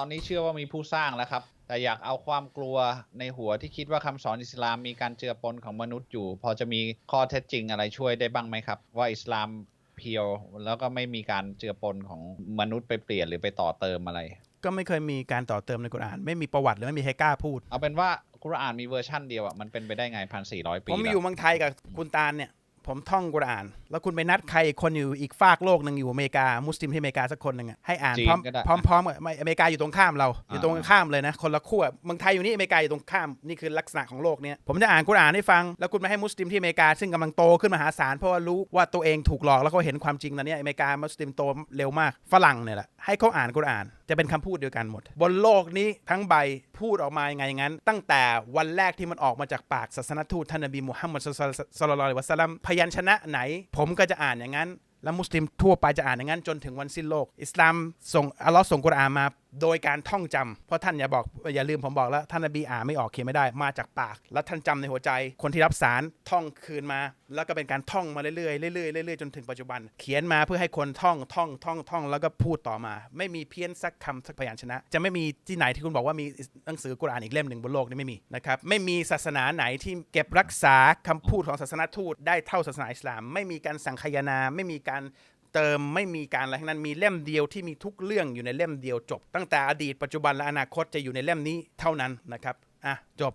ตอนนี้เชื่อว่ามีผู้สร้างแล้วครับ แต่อยากเอาความกลัวในหัวที่คิดว่าคำสอนอิสลามมีการเจือปนของมนุษย์อยู่ พอจะมีข้อเท็จจริงอะไรช่วยได้บ้างไหมครับ ว่าอิสลามเพียวแล้วก็ไม่มีการเจือปนของมนุษย์ไปเปลี่ยนหรือไปต่อเติมอะไร ก็ไม่เคยมีการต่อเติมในกุรอาน ไม่มีประวัติหรือไม่มีใครกล้าพูด เอาเป็นว่ากุรอานมีเวอร์ชั่นเดียวอะมันเป็นไปได้ไงพันสี่ร้อยปีผมแล้วอยู่เมืองไทยกับคุณตาลเนี่ย ผมท่องกุรอาน แล้วคุณไปนัดใครอีกคนอยู่อีกฝากโลกหนึ่งอยู่อเมริกา มุสลิมที่อเมริกาสักคนหนึ่งอะให้อ่านจีนพร้อมก็ได้พร้อมพร้อมไม่อเมริกาอยู่ตรงข้ามเรา อยู่ตรงอ่าข้ามเลยนะ คนละขั้วเมืองไทยอยู่นี่อเมริกาอยู่ตรงข้ามนี่คือลักษณะของโลกเนี้ยผมจะอ่านกุรอานให้ฟัง แล้วคุณไปให้มุสลิมที่อเมริกาซึ่งกำลังโตขึ้นมหาศาลเพราะว่ารู้ว่าตัวเองถูกหลอกแล้วเขาเห็นความจริงตอนเนี้ยอเมริกามุสลิมโตเร็วมากฝรั่งเนี่ยแหละให้เขาอ่านกุรอาน จะเป็นคำพูดเดียวกันหมด บนโลกนี้ทั้งใบพูดออกมาอย่างไงงั้น ตั้งแต่วันแรกที่มันออกมาจากปากศาสนทูตท่านนบีมุฮัมมัดสุลลัลละลัยวะสลัมพยัญชนะไหน ผมก็จะอ่านอย่างนั้น และมุสลิมทั่วไปจะอ่านอย่างนั้น จนถึงวันสิ้นโลก อิสลามส่งอัลลอฮ์ส่งกุรอานมาโดยการท่องจำเพราะท่านอย่าบอกอย่าลืมผมบอกแล้ว ท่านนบีอ่านไม่ออกเขียนไม่ได้มาจากปาก แล้วท่านจำในหัวใจ คนที่รับสารท่องคืนมา แล้วก็เป็นการท่องมาเรื่อยๆเรื่อยๆเรื่อยๆจนถึงปัจจุบัน เขียนมาเพื่อให้คนท่องท่องท่องท่องแล้วก็พูดต่อมา ไม่มีเพี้ยนสักคำสักพยัญชนะ จะไม่มีที่ไหนที่คุณบอกว่ามีหนังสือกุรอานอีกเล่มหนึ่งบนโลกนี้ไม่มีนะครับไม่มีศาสนาไหนที่เก็บรักษาคำพูดของศาสนาทูตได้เท่าศาสนาอิสลาม ไม่มีการสังคายนาไม่มีการ ติมไม่มีการอะไรทั้งนั้นมีเล่มเดียวที่มีทุกเรื่องอยู่ในเล่มเดียวจบ ตั้งแต่อดีตปัจจุบันและอนาคตจะอยู่ในเล่มนี้เท่านั้นนะครับอะจบ